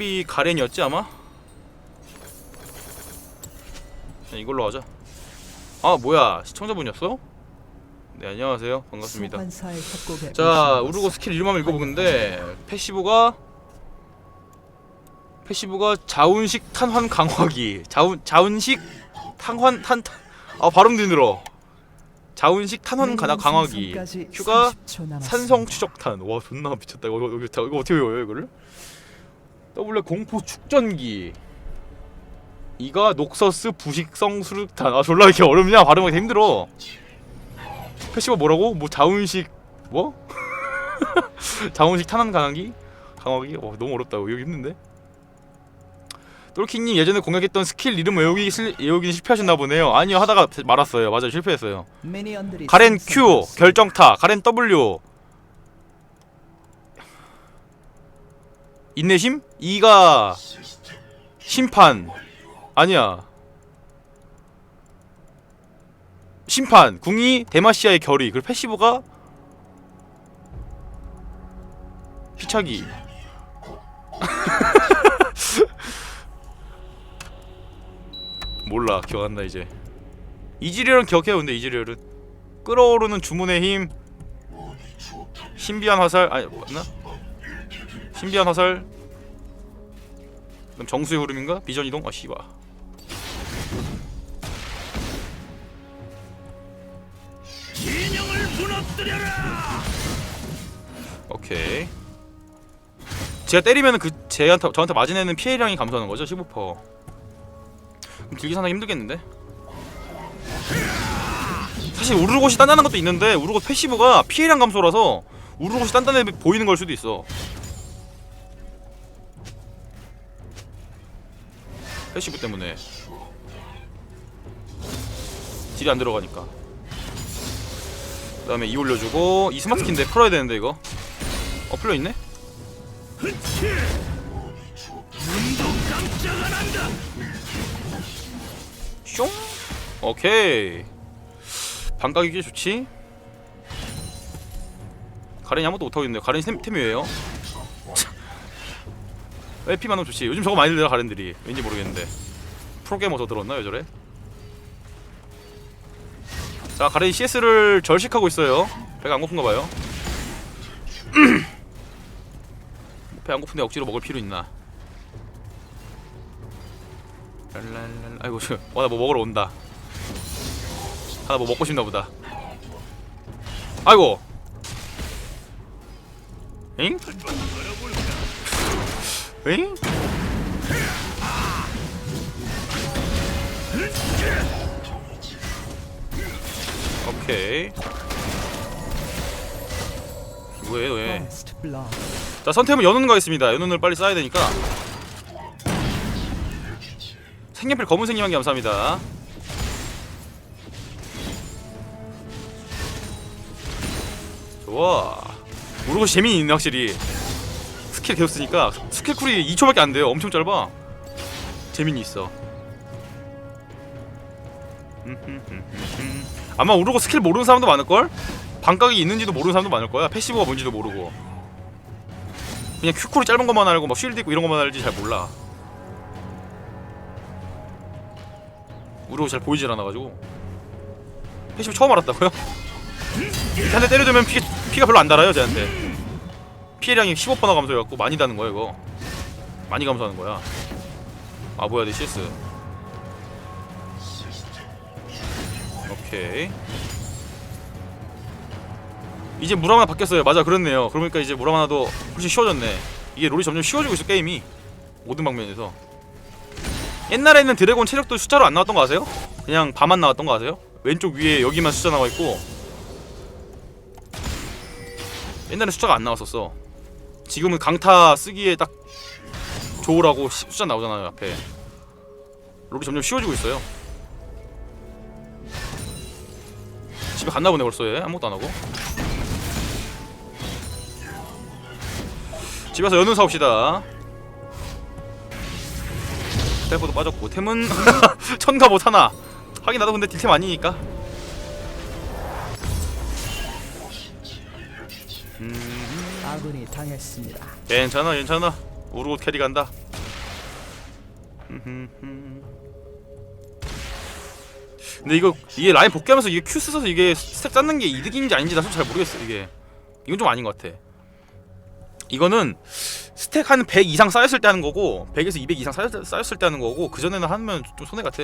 탑이 가렌이었지 아마? 자, 이걸로 하자. 아 뭐야. 시청자분이었어? 네 안녕하세요. 반갑습니다. 자 우르고 스킬 이름 한번 읽어보는데 패시브가 패시브가 자운식 탄환 강화기. 자운 자운식 탄환 탄아 발음 드늘어. 자운식 탄환 가나 강화기. 생성까지 큐가 30초 남았습니다. 산성 추적탄. 와 존나 미쳤다. 이거, 이거, 이거 어떻게 외워요 이거를 더블레 공포 축전기. 이가 녹서스 부식성 수류탄 아 졸라 이렇게 어렵냐 발음하기 힘들어. 패시브 뭐라고? 뭐 자운식 뭐? 자운식 탄환 강화기? 강화기? 어 너무 어렵다. 외우기 힘든데? 똘킹님 예전에 공략했던 스킬 이름 외우기 실, 외우기 실패하셨나 보네요. 아니요 하다가 말았어요. 맞아요 실패했어요. 가렌 Q. 결정타. 가렌 W 인내심? E가 심판. 아니야. 심판. 궁이 데마시아의 결의. 그리고 패시브가 피차기. 몰라. 기억 안나 이제. 이즈리얼은 기억해요. 근데 이즈리얼은. 끓어오르는 주문의 힘. 신비한 화살. 아니 맞나? 신비한 화살 그럼 정수의 흐름인가? 비전 이동? 아 무너뜨려라! 오케이 제가 때리면 그 제한테 저한테 맞은 애는 피해량이 감소하는 거죠 15% 그럼 길게 사는 힘들겠는데? 사실 우르곳이 단단한 것도 있는데 우르곳 패시브가 피해량 감소라서 우르곳이 단단해 보이는 걸 수도 있어 패시브 때문에. 딜이 안 들어가니까. 그 다음에 이 올려주고 이 스마트 스킨인데 풀어야 되는데 이거. 어 풀려있네? 숑 오케이. 반각이 꽤 좋지? 가렌이 아무것도 못하고 있는데 가렌이 템, 템이에요 왜 피만 하면 좋지. 요즘 저거 많이 들더라 가렌들이. 왠지 모르겠는데. 프로게이머 더 들었나 요 저래 자 가렌이 CS를 절식하고 있어요. 배가 안 고픈가 봐요. 배 안 고픈데 억지로 먹을 필요 있나? 랄랄랄. 아이고 어나 뭐 먹으러 온다. 하나 뭐 먹고 싶나 보다. 아이고! 엥? 엥? 오케이. 왜 왜? 자 선템은 연운 가겠습니다. 연운을 빨리 쌓아야 되니까. 색연필 검은색님 한개 감사합니다. 좋아. 모르고시 재미는 있네 확실히 스킬 쓰니까 스킬 쿨이 2초밖에 안 돼요. 엄청 짧아. 재미는 있어. 아마 우르고 스킬 모르는 사람도 많을걸? 반각이 있는지도 모르는 사람도 많을 거야. 패시브가 뭔지도 모르고. 그냥 큐쿨이 짧은 것만 알고 막 쉴드 있고 이런 것만 알지 잘 몰라. 우르고 잘 보이질 않아가지고. 패시브 처음 알았다고요? 한대 때려주면 피, 피가 별로 안 달아요 쟤한테 피해량이 15%나 감소해갖고 많이 다는 거야 이거. 많이 감소하는 거야. 아 뭐야 내 CS 오케이. 이제 무라마나 바뀌었어요. 맞아 그렇네요. 그러니까 이제 무라마나도 훨씬 쉬워졌네. 이게 롤이 점점 쉬워지고 있어 게임이. 모든 방면에서. 옛날에는 드래곤 체력도 숫자로 안 나왔던 거 아세요? 그냥 밤만 나왔던 거 아세요? 왼쪽 위에 여기만 숫자 나와 있고. 옛날에 숫자가 안 나왔었어 지금은 강타 쓰기에 딱 좋으라고 시- 숫자 나오잖아요 앞에. 롤이 점점 쉬워지고 있어요. 집에 갔나 보네 벌써 얘. 아무것도 안 하고. 집에서 연운 사옵시다. 텔포도 빠졌고 템은 천가 못 하나. 하긴 나도 근데 딜템 아니니까. 음 아군이 당했습니다. 괜찮아 괜찮아. 우르고 캐리 간다. 근데 이거 이게 라인 복귀하면서 이게 Q 쓰서 이게 스택 쌓는 게 이득인지 아닌지 나 솔직히 잘 모르겠어 이게. 이건 좀 아닌 것 같아. 이거는 스택 한 100 이상 쌓였을 때 하는 거고 100에서 200 이상 쌓였, 쌓였을 때 하는 거고 그 전에는 하면 좀 손해 같아.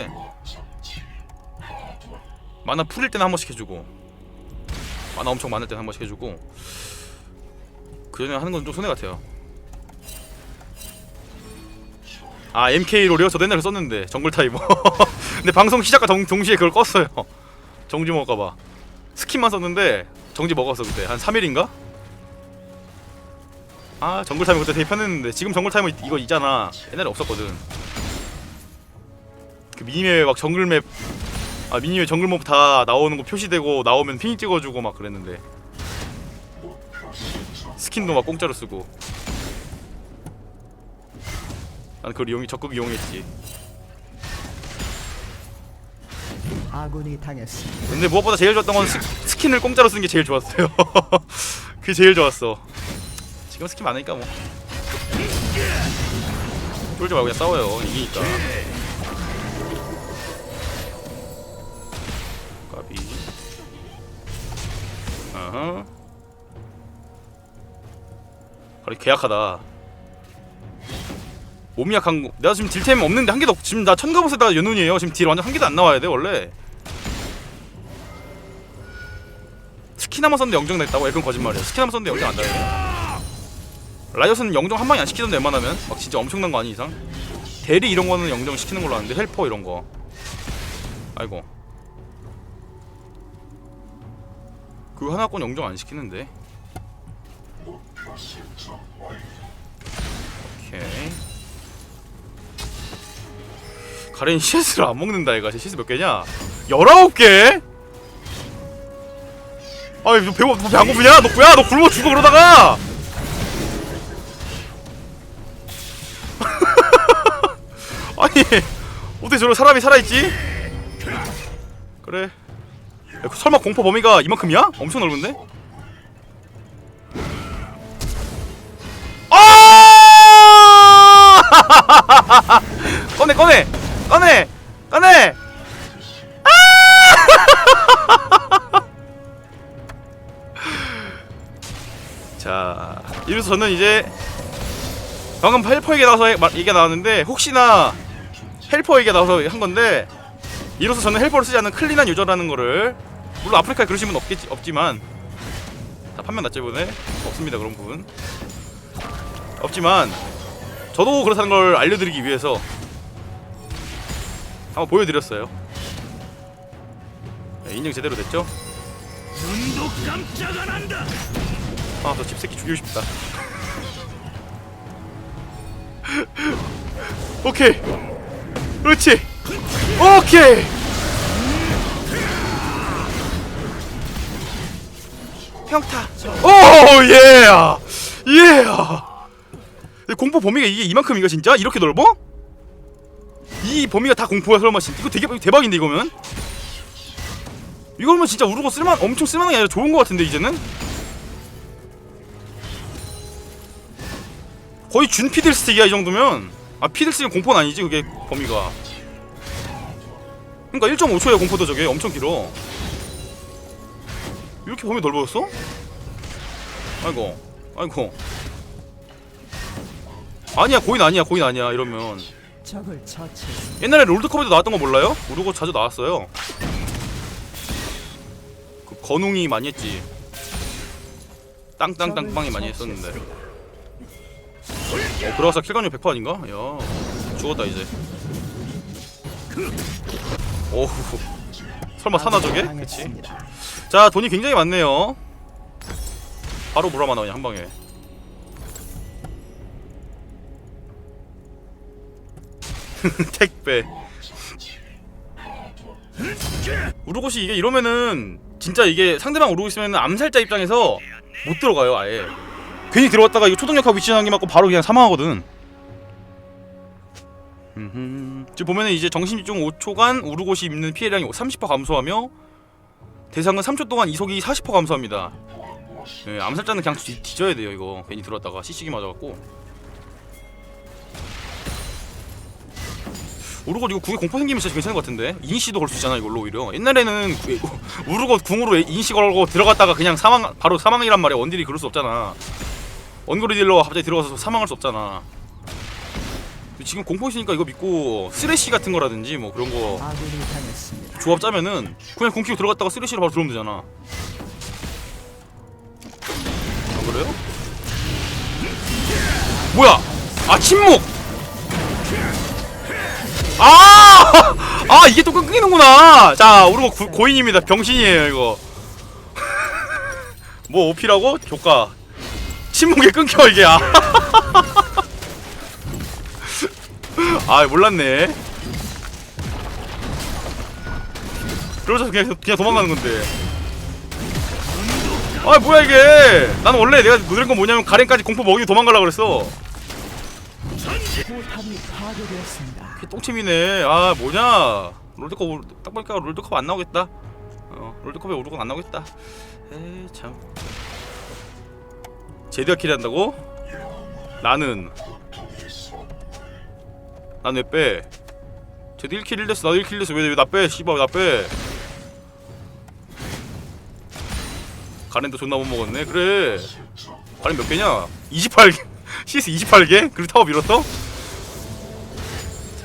만화 풀릴 때는 한 번씩 해주고 만화 엄청 많을 때는 한 번씩 해주고 그 전에 하는 건 좀 손해 같아요. 아 MK 롤이요? 저도 옛날에 썼는데. 정글 타이머 근데 방송 시작과 동, 동시에 그걸 껐어요. 정지 먹을까봐. 스킨만 썼는데 정지 먹었어 그때. 한 3일인가? 아 정글 타이머 그때 되게 편했는데. 지금 정글 타이머 이- 이거 있잖아. 옛날에 없었거든. 그 미니맵 막 정글맵 아 미니맵 정글맵 다 나오는 거 표시되고 나오면 핑 찍어주고 막 그랬는데 스킨도 막 공짜로 쓰고. 난 그걸 이용 적극 이용했지. 아군이 당했습니다. 근데 무엇보다 제일 좋았던 건 스, 스킨을 공짜로 쓰는 게 제일 좋았어요. 그게 제일 좋았어. 지금 스킨 많으니까 뭐. 쫄지 말고 그냥 싸워요. 이기니까. 까비. 어허 바로 계약하다. 몸이 약한 거 내가 지금 딜템 없는데 한 개도 없 지금 나 천가보세다 연운이에요. 지금 딜 완전 한 개도 안 나와야 돼 원래. 스킨 한번 썼는데 영정 냈다고? 그건 거짓말이야. 스킨 한번 썼는데 영정 안 나요 라이엇은 영정 한 방에 안 시키던데 웬만하면. 막 진짜 엄청난 거 아닌 이상? 대리 이런 거는 영정 시키는 걸로 아는데 헬퍼 이런 거. 아이고. 그 하나권 영정 안 시키는데 오케이 가렌 CS를 안 먹는다 얘가 CS 몇 개냐? 19개? 아니 너 배고 너배안 고프냐? 너 뭐야? 너 굶어 죽어 그러다가 아니 어떻게 저런 사람이 살아있지? 그래 야, 그 설마 공포 범위가 이만큼이야? 엄청 넓은데? 꺼내 꺼내! 꺼내! 꺼내! 자 이래서 저는 이제 방금 헬퍼 얘기 나와서 얘기가 나왔는데 혹시나 헬퍼 얘기가 나와서 한 건데 이로써 저는 헬퍼를 쓰지 않는 클린한 유저라는 거를 물론 아프리카에 그러신 분 없겠지, 없지만 다 판매 났죠 이번에? 없습니다 그런 분. 없지만 저도 그렇다는 걸 알려드리기 위해서 한번 보여드렸어요. 네, 인증 제대로 됐죠? 눈도 깜짝 안 한다. 아저 집새끼 죽이고 싶다. 오케이. 그렇지. 오케이. 평타. 오예. 예 공포 범위가 이게 이만큼인가 진짜? 이렇게 넓어? 이 범위가 다 공포야 설마 진짜? 이거 되게 대박인데 이거면 이거면 진짜 우르고 쓸만 엄청 쓸만한 게 아니라 좋은 거 같은데 이제는? 거의 준 피들스틱이야 이 정도면? 아 피들스틱은 공포는 아니지 그게 범위가. 그러니까 1.5초야 공포도 저게. 엄청 길어. 이렇게 범위 넓어졌어? 아이고. 아이고 아니야 고인 아니야 고인 아니야 이러면. 옛날에 롤드컵에도 나왔던 거 몰라요? 우르고 자주 나왔어요. 그 건웅이 많이 했지. 땅땅땅빵이 많이 했었는데. 어 그러고서 킬간율 100% 아닌가? 야 죽었다 이제. 오우 설마 사나 저게? 그치. 자 돈이 굉장히 많네요. 바로 물어만 나오냐 한 방에 택배. 우르고시 이게 이러면은 진짜 이게 상대방 우르고 있으면 암살자 입장에서 못 들어가요 아예. 괜히 들어갔다가 이거 초동력하고 위치 한게 맞고 바로 그냥 사망하거든. 지금 보면은 이제 정신집중 5초간 우르고시 입는 피해량이 30% 감소하며 대상은 3초 동안 이속이 40% 감소합니다. 예, 암살자는 그냥 뒤, 뒤져야 돼요 이거. 괜히 들어왔다가 CC기 맞아갖고 우르고 이거 궁에 공포 생기면 진짜 괜찮은 것 같은데? 인시도 걸 수 있잖아 이걸로 오히려. 옛날에는 그- 우르고 궁으로 인시 걸고 들어갔다가 그냥 사망 바로 사망이란 말이야. 원딜이 그럴 수 없잖아. 원거리 딜러가 갑자기 들어가서 사망할 수 없잖아. 지금 공포 있으니까 이거 믿고 쓰레쉬 같은 거라든지 뭐 그런 거. 조합 짜면은 그냥 궁 키고 들어갔다가 쓰레쉬로 바로 들어오면 되잖아. 아 그래요? 뭐야! 아 침묵 아! 아 이게 또 끊기는구나 자 우리가 고, 고인입니다 병신이에요 이거 뭐 오피라고? 조카 침묵에 끊겨 이게 아, 아 몰랐네 그러면서 그냥 그냥 도망가는 건데. 아 뭐야 이게? 난 원래 내가 누른 건 뭐냐면 가렌까지 공포 먹이고 도망가려 그랬어. 포탑이 파괴되었습니다. 이게 똥침이네. 아 뭐냐? 롤드컵 올- 딱 보니까 롤드컵 안 나오겠다. 어 롤드컵에 오르곤 안 나오겠다. 에이 참. 제드가 킬한다고? 나는 난왜 빼? 제드 1킬 1됐어 나도 1킬 1됐어 왜나 빼? 씨발 왜나 빼? 가렌도 존나 못 먹었네 그래 가렌 몇 개냐? 28개 CS 28개? 그리고 타워 밀었어?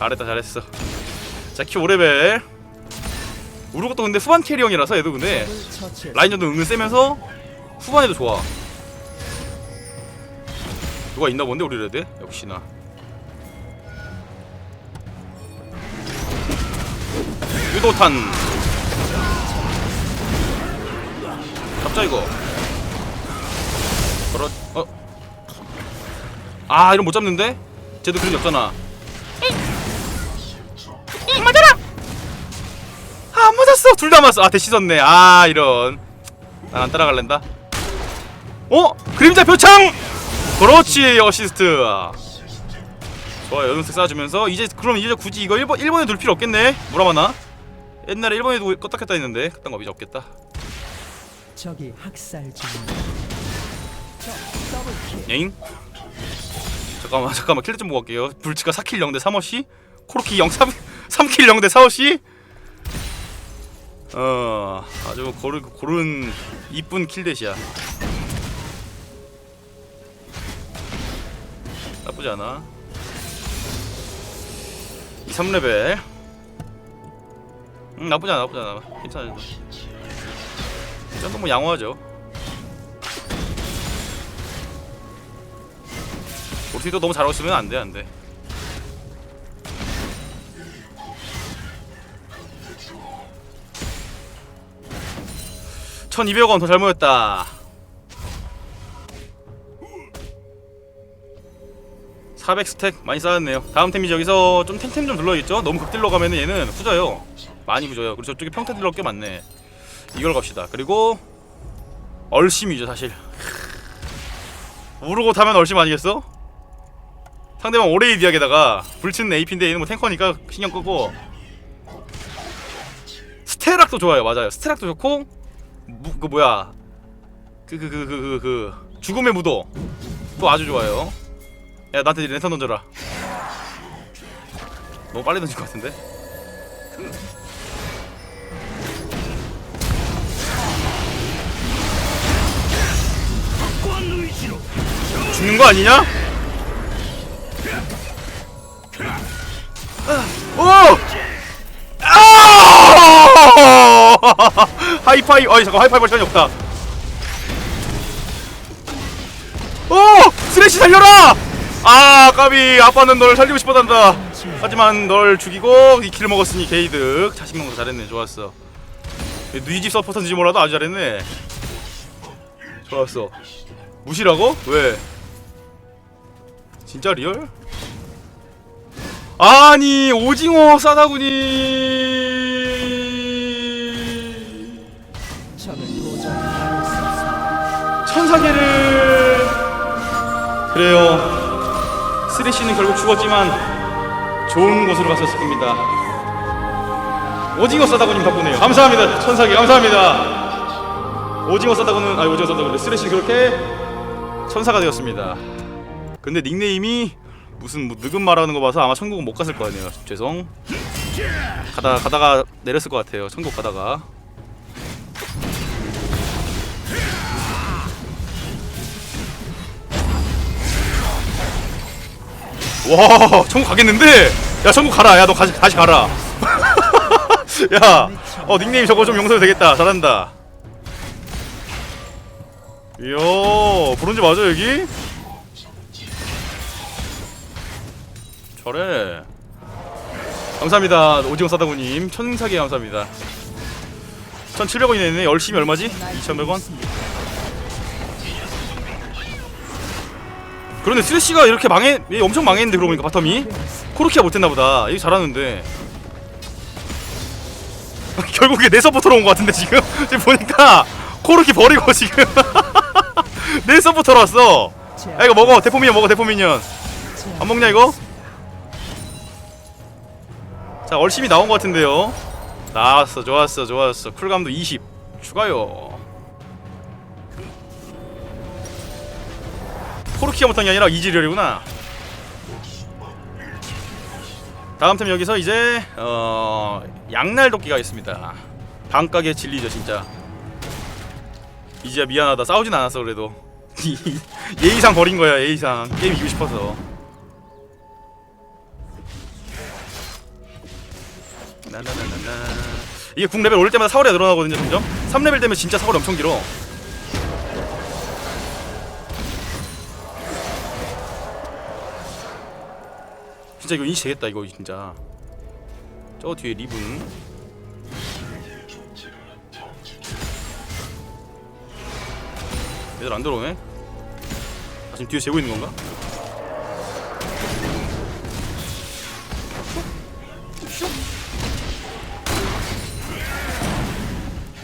잘했다 잘했어 자큐 5레벨 우르고도 근데 후반 캐리형이라서 얘도 근데. 라인전도 은근 세면서 후반에도 좋아 누가 있나 본데 우리 레드? 역시나 유도탄 잡자 이거 그렇 어? 아 이런 못 잡는데? 쟤도 그런 게 없잖아 안 맞았어. 둘 다 맞았어. 아, 대시 섰네. 아, 이런. 난 안 따라갈랜다. 어? 그림자 표창! 그렇지, 어시스트. 좋아, 연습 쌓아주면서 이제 그럼 이제 굳이 이거 1번 1번에 둘 필요 없겠네. 무라마나. 옛날에 1번에도 껐다 켰다 했는데 그딴 거 이제 없겠다. 적이 학살. 엥? 잠깐만, 잠깐만. 킬레 좀 보고 갈게요. 불치가 4킬 0대 3어시? 코르키 0 3 3킬 0대 4어시? 어, 아주 고른 고른 이쁜 킬댓이야. 나쁘지 않아. 이 3레벨. 음, 나쁘지 않아, 나쁘지 않아. 괜찮아. 이 정도 뭐 양호하죠. 우리도 너무 잘하고 있으면 안 돼, 안 돼. 천이백 원더 잘 모였다. 400 스택 많이 쌓았네요. 다음 템이 저기서 좀 탱템 좀 눌러야겠죠? 너무 극딜러 가면은 얘는 후져요. 많이 후져요. 그리고 저쪽에 평타 딜러 꽤 많네. 이걸 갑시다. 그리고 얼심이죠, 사실. 우르고 타면 얼심 아니겠어? 상대방 오레이디아게다가 불치는 AP인데 얘는 뭐 탱커니까 신경 끄고 스테락도 좋아요 맞아요 스테락도 좋고 무, 그 뭐야? 그그 그 그 그 그 죽음의 무도. 또 아주 좋아요. 야 나한테 랜턴 던져라. 너무 빨리 던질 것 같은데? 죽는 거 아니냐? 오! 아! 하이파이, 어이 잠깐 하이파이 볼 시간이 없다. 오! 쓰레쉬 살려라! 아, 까비 아빠는 널 살리고 싶어단다. 하지만 널 죽이고 이 킬을 먹었으니 게이득. 자식 먹는 거 잘했네. 좋았어. 니집 서포터인지 몰라도 아주 잘했네. 좋았어. 무시라고? 왜? 진짜 리얼? 아니 오징어 싸다구니 천사계를 그래요 쓰레쉬는 결국 죽었지만 좋은 곳으로 갔었을 겁니다 오징어 싸다구님 덕분에요 감사합니다 천사계 감사합니다 오징어 싸다구는 아니 오징어 싸다구는 쓰레쉬 그렇게 천사가 되었습니다 근데 닉네임이 무슨 뭐 느금 말하는 거 봐서 아마 천국은 못 갔을 거 아니에요. 죄송. 가다 가다가 내렸을 것 같아요. 천국 가다가. 와, 천국 가겠는데? 야, 천국 가라. 야, 너 다시 다시 가라. 야, 어 닉네임 저거 좀 용서해도 되겠다. 잘한다. 이야, 브론즈 맞아 여기? 잘해. 감사합니다. 오징어 싸다구님. 천사기 감사합니다. 1,700원이 내네. 열심히 얼마지? 2,100원? 그런데 쓰레쉬가 이렇게 망해, 얘 엄청 망했는데 그러고 보니까 바텀이? 코르키가 못했나 보다. 얘 잘하는데. 결국에 내 서포터로 온 것 같은데 지금? 지금 보니까 코르키 버리고 지금 내 서포터로 왔어. 야 이거 먹어. 대포미니언 먹어. 대포미니언. 안 먹냐 이거? 자 얼심이 나온 것 같은데요 나왔어 좋았어 좋았어 쿨감도 20 추가요 코르키가 못한 게 아니라 이지리얼이구나. 다음 템 여기서 이제 어 양날 도끼 가겠습니다. 방가게 진리죠 진짜. 이지야 미안하다. 싸우진 않았어 그래도. 예의상 버린 거야 예의상. 게임 이기고 싶어서. 나나나나나. 이게 궁 레벨 오를 때마다 사거리가 늘어나거든요 점점. 3레벨 되면 진짜 사거리 엄청 길어 진짜 이거 인시 되겠다 이거 진짜 저 뒤에 리븐 얘들 안 들어오네 아, 지금 뒤에 재고 있는 건가?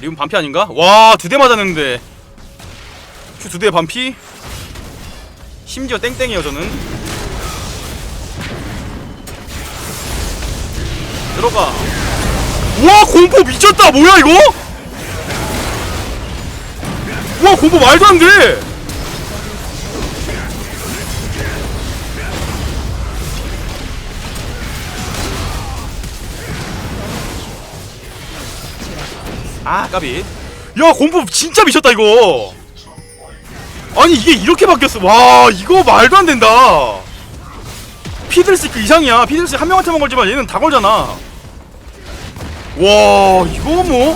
리븐 반피 아닌가? 와 두 대 맞았는데 큐 두 대 반피? 심지어 땡땡이에요 저는 들어가. 와 공포 미쳤다. 뭐야 이거? 와 공포 말도 안돼. 아 까비. 야 공포 진짜 미쳤다 이거. 아니 이게 이렇게 바뀌었어. 와 이거 말도 안 된다. 피들스 그 이상이야. 피들스 한 명한테만 걸지만 얘는 다 걸잖아 와 이거 뭐?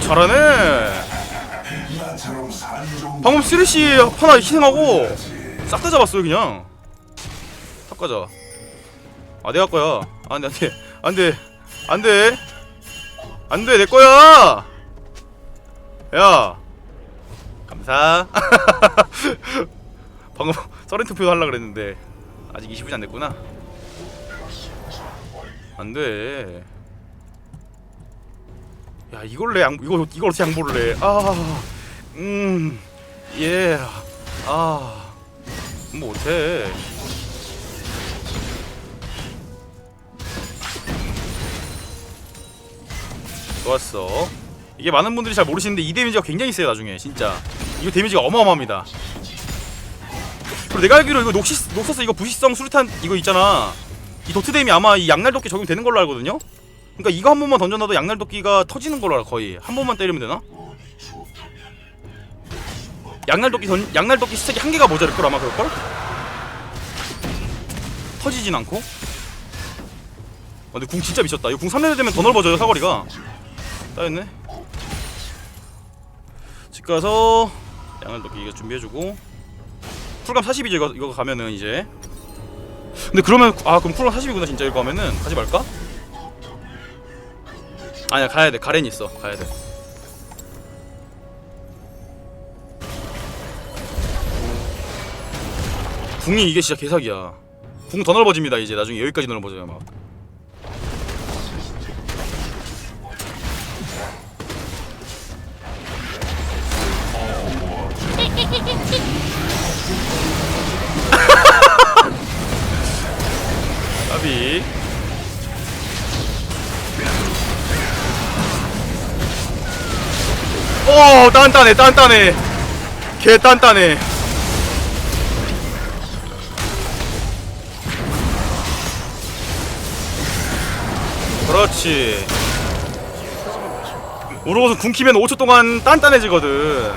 잘하네. 방금 쓰레쉬 하나 희생하고 싹 다 잡았어요 그냥. 탑 가자. 아 내가 거야. 안돼 안돼 안돼 안돼. 안돼 내 거야. 야. 감사. 방금 서렌 투표 하려 그랬는데 아직 20분이 안 됐구나. 안돼 야 이걸 내 양, 이거 이걸 어떻게 양보를 해? 아, 음, 예, 아, 못해. 좋았어. 이게 많은 분들이 잘 모르시는데 이 데미지가 굉장히 세요 나중에 진짜. 이거 데미지가 어마어마합니다. 그리고 내가 알기로 이거 녹시 녹서스 이거 부시성 수류탄 이거 있잖아. 이 도트 데미 아마 이 양날 도끼 적용되는 걸로 알거든요. 그러니까 이거 한 번만 던져놔도 양날도끼가 터지는 걸로 알아 거의 한 번만 때리면 되나? 양날도끼 던 양날도끼 스택이 한 개가 모자랄 걸 아마 그럴 걸? 터지진 않고. 아, 근데 궁 진짜 미쳤다. 이거 궁 3레벨 되면 더 넓어져요 사거리가. 따였네. 집 가서 양날도끼 이거 준비해주고 쿨감 40이죠 이거 이거 가면은 이제. 근데 그러면 아 그럼 쿨감 40이구나 진짜 이거 가면은 가지 말까? 아니야 가야 돼. 가렌 있어. 가야 돼. 궁이 이게 진짜 개사기야. 궁 더 넓어집니다 이제. 나중에 여기까지 넓어져요 막 오 단단해 단단해 개 단단해 그렇지. 우르고서 궁키면 5초 동안 단단해지거든.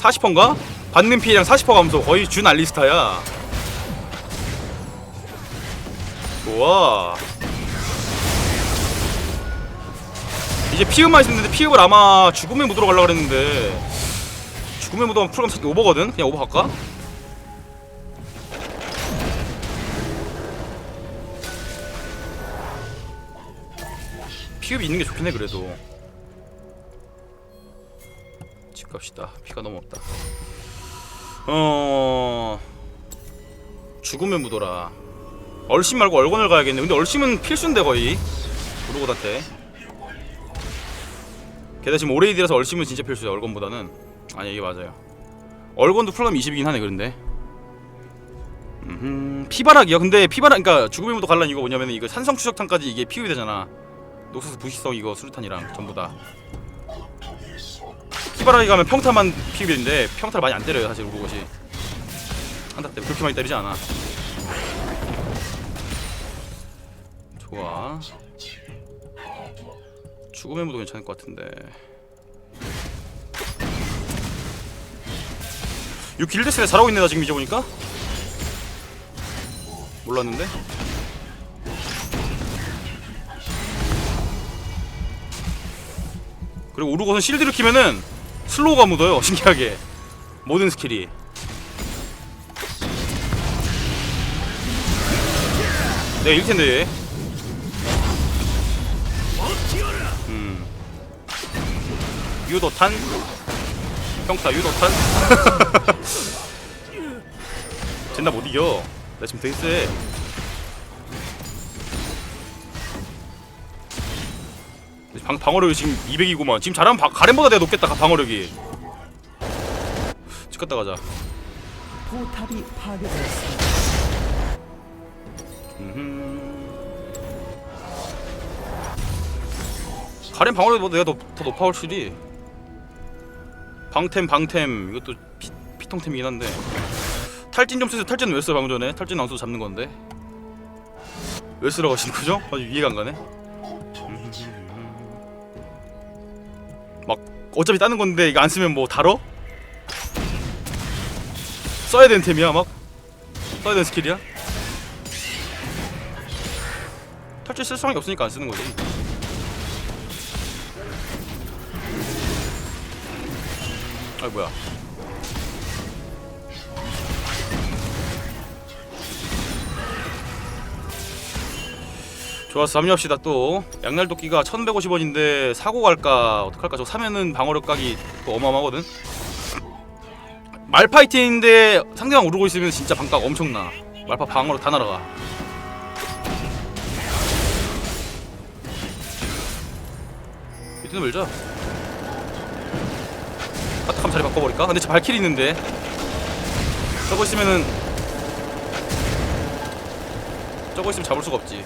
40%인가? 받는 피해량 40% 감소. 거의 준 알리스타야. 좋아. 이제 피읍만 있었는데 피읍을 아마 죽음의 무도로 가려고 그랬는데 죽음의 무도가 풀감 찾기 오버거든? 그냥 오버 갈까? 피읍이 있는 게 좋긴 해 그래도. 집 갑시다. 피가 너무 없다. 어... 죽음의 무도라. 얼씬 말고 얼건을 가야겠네. 근데 얼씬은 필수인데 거의. 브루고한테 게다가 지금 오레이드라서 얼씬은 진짜 필수야 얼건보다는. 아니 이게 맞아요. 얼건도 풀감 20이긴 하네 그런데. 음 피바락이야 근데 피바락 그니까 죽음의 무도 갈란 이거 뭐냐면 이거 산성 추적탄까지 이게 피흡이 되잖아. 녹소스 부식성 이거 수류탄이랑 전부 다. 피바락이 가면 평타만 피흡인데 평타를 많이 안 때려요 사실 우르것이. 한타 때 그렇게 많이 때리지 않아. 좋아 죽음의 무도 괜찮을 것 같은데. 이 길드스에 잘하고 있네 나 지금 이제 보니까. 몰랐는데. 그리고 우르고선 실드를 키면은 슬로우가 묻어요 신기하게. 모든 스킬이. 내가 이길 텐데 유도탄. 평타 유도탄. 쟨나 못 이겨. 나 지금 되게 세 방, 방어력이 지금 200이구만. 지금 잘하면 바, 가렘보다 내가 높겠다 가- 방어력이. 집 갔다 가자. 포탑이 파괴되었습니다. 가렘 방어력보다 내가 더, 더 높아 확실히 방템 방템. 이것도 피, 피통템이긴 한데. 탈진 좀 쓰세요. 탈진은 왜써 방금 전에? 탈진 안 써도 잡는 건데. 왜 쓰라고 하시는 거죠? 아주 이해가 안 가네. 막 어차피 따는 건데 이거 안 쓰면 뭐 달어? 써야 되는 템이야 막? 써야 되는 스킬이야? 탈진 쓸 수밖에 없으니까 안 쓰는 거지 아 뭐야. 좋았어. 합류합시다 또. 양날도끼가 1150원인데 사고 갈까 어떡할까? 저 사면은 방어력 각이 또 어마어마하거든. 말파이팅인데 상대방 오르고 있으면 진짜 방각 엄청나. 말파 방어력 다 날아가. 밑에는 밀자 아타감 자리 바꿔버릴까? 근데 저 발키리 있는데 저거 있으면은 저거 있으면 잡을 수가 없지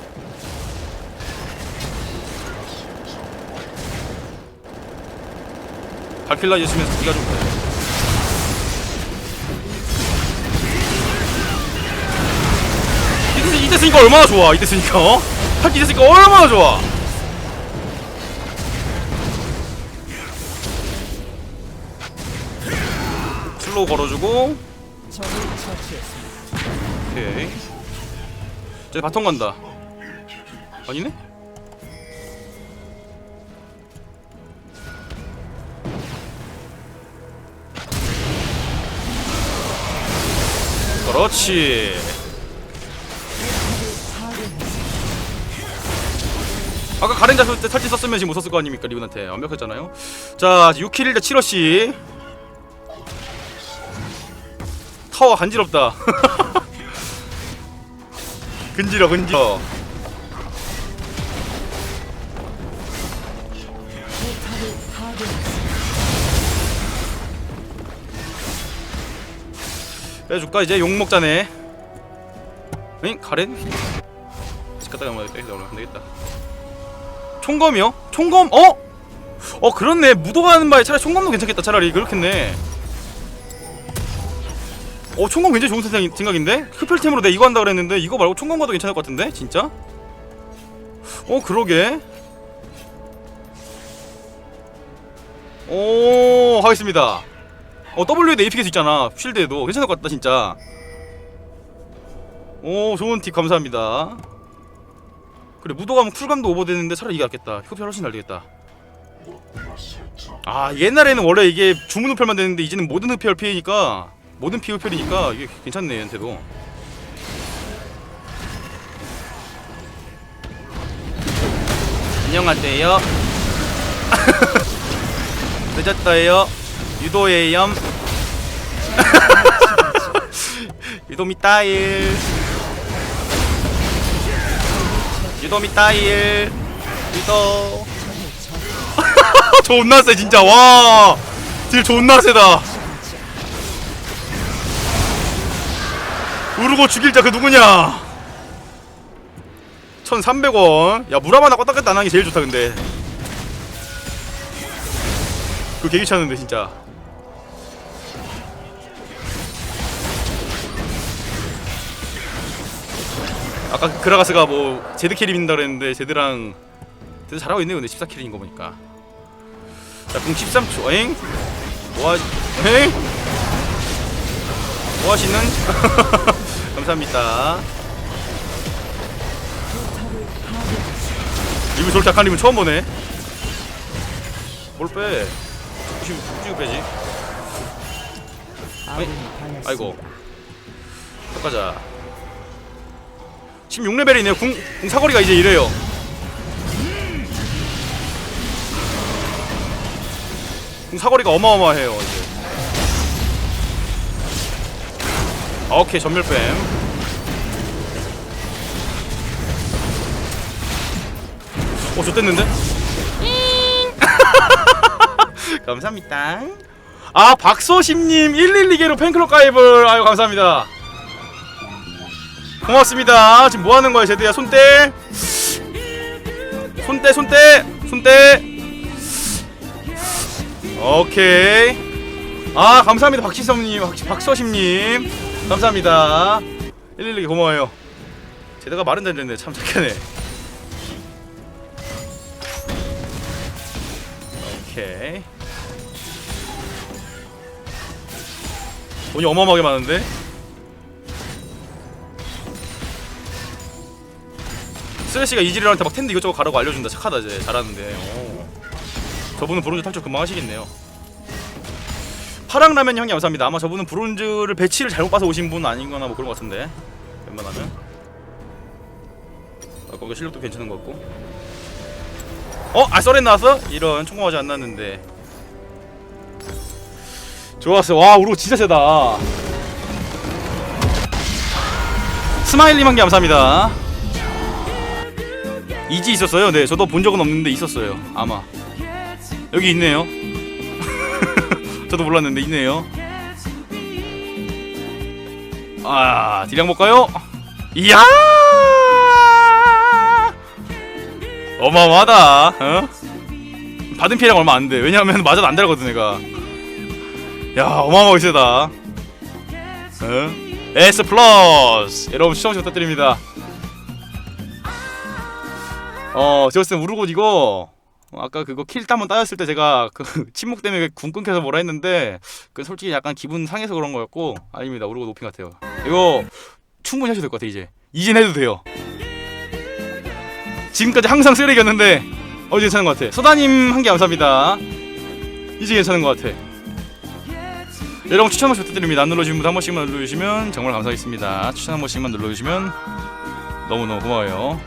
발킬라 있으면 네가 좀 그래 이때, 쓰- 이때 쓰니까 얼마나 좋아 이때 쓰니까 어? 이때 쓰니까 얼마나 좋아 슬로우 걸어주고. 오케이. 이제 바통 간다. 아니네? 그렇지. 아까 가렌자 쓸때 탈진 썼으면 지금 못 썼을 거 아닙니까 리븐한테? 완벽했잖아요. 자 6킬 1대 7러시 타워 간지럽다 근지러 근지러. 빼줄까 이제 욕 먹자네 응? 가렌? 집 갔다 가면 되겠다 오늘 안 되겠다 총검이요? 총검? 어? 어 그렇네 무도가 하는 바에 차라리 총검도 괜찮겠다 차라리 그렇겠네 어 총검 굉장히 좋은 생각, 생각인데? 흡혈템으로 내가 이거 한다 그랬는데 이거 말고 총검 가도 괜찮을 것 같은데? 진짜? 어 그러게. 오 하겠습니다. 어 W에도 AP 개수 있잖아. 쉴드에도. 괜찮을 것 같다 진짜. 오 좋은 팁 감사합니다. 그래 무도 가면 쿨감도 오버되는데 차라리 이게 낫겠다. 흡혈 훨씬 잘 되겠다. 아 옛날에는 원래 이게 주문 흡혈만 되는데 이제는 모든 흡혈 피해니까 모든 피 흡혈이니까 이게 괜찮네 얘한테도. 안녕하세요. 늦었어요. 유도예요. 유도미 따일. 유도미 따일. 유도. 존나 세 진짜. 와 딜 존나 세다 우르고 죽일 자 그 누구냐 1300원 야 무라마나 껐다 껐다 안 하는 게 제일 좋다 근데 그거 개 귀찮은데 진짜 아까 그 그라가스가 뭐 제드 캐리 민다 그랬는데 제드랑 제드 잘하고 있네요 근데 14캐리인 거 보니까 자궁 13초 엥? 뭐하 엥? 뭐하시는? 감사합니다. 이거 저렇게 약한 님은 처음 보네 뭘 빼? 지금 지금 빼지 당했습니다. 아이고. 섞가자 16레벨이네요 궁, 궁 사거리가 이제 이래요 궁 사거리가 어마어마해요 이제 아, 오케이 전멸 뱀 어 좋댔는데? 감사합니다. 아 박소심님 112개로 팬클럽 가입을. 아유 감사합니다. 고맙습니다. 지금 뭐 하는 거야 제드야? 손대 손대 손대 손대 오케이. 아 감사합니다 박시성님 박, 박서심님. 감사합니다. 112개 고마워요. 제드가 말은 잘 듣네. 참 착하네 오케이. 돈이 어마어마하게 많은데? 쓰레쉬가 이지리한테 막 텐드 이것저것 가라고 알려준다. 착하다 이제. 잘하는데. 오. 저분은 브론즈 탈출 금방 하시겠네요. 파랑라면 형님 감사합니다. 아마 저분은 브론즈를 배치를 잘못 봐서 오신 분 아닌거나 뭐 그런 것 같은데. 웬만하면. 아, 거기 실력도 괜찮은 것 같고 어? 아 썰에 나왔어? 이런 총공하지 않났는데. 좋았어. 와 우르고 진짜 세다. 개 감사합니다. 이지 있었어요? 네 저도 본 적은 없는데 있었어요 아마. 여기 있네요. 저도 몰랐는데 있네요. 아 딜량 볼까요? 이야 어마어마하다 어? 받은 피해량 얼마 안 돼. 왜냐면 맞아도 안 달거든 내가. 야 어마어마하게 세다. 어? S 플러스! 여러분 시청 부탁드립니다. 어 제어스는 우르고 이거 어, 아까 그거 킬 한번 따였을 때 제가 그 침묵 때문에 궁 끊겨서 뭐라 했는데 그 솔직히 약간 기분 상해서 그런 거였고 아닙니다. 우르고 높인 것 같아요. 이거 충분히 하셔도 될 것 같아 이제. 이젠 해도 돼요 지금까지 항상 쓰레기였는데 어 이제 괜찮은 것 같아. 소다님 한 개 감사합니다. 이제 괜찮은 것 같아. 여러분 추천 한 번씩 부탁드립니다. 안 눌러주신 분한 번씩만 눌러주시면 정말 감사하겠습니다. 추천 한 번씩만 눌러주시면 너무너무 고마워요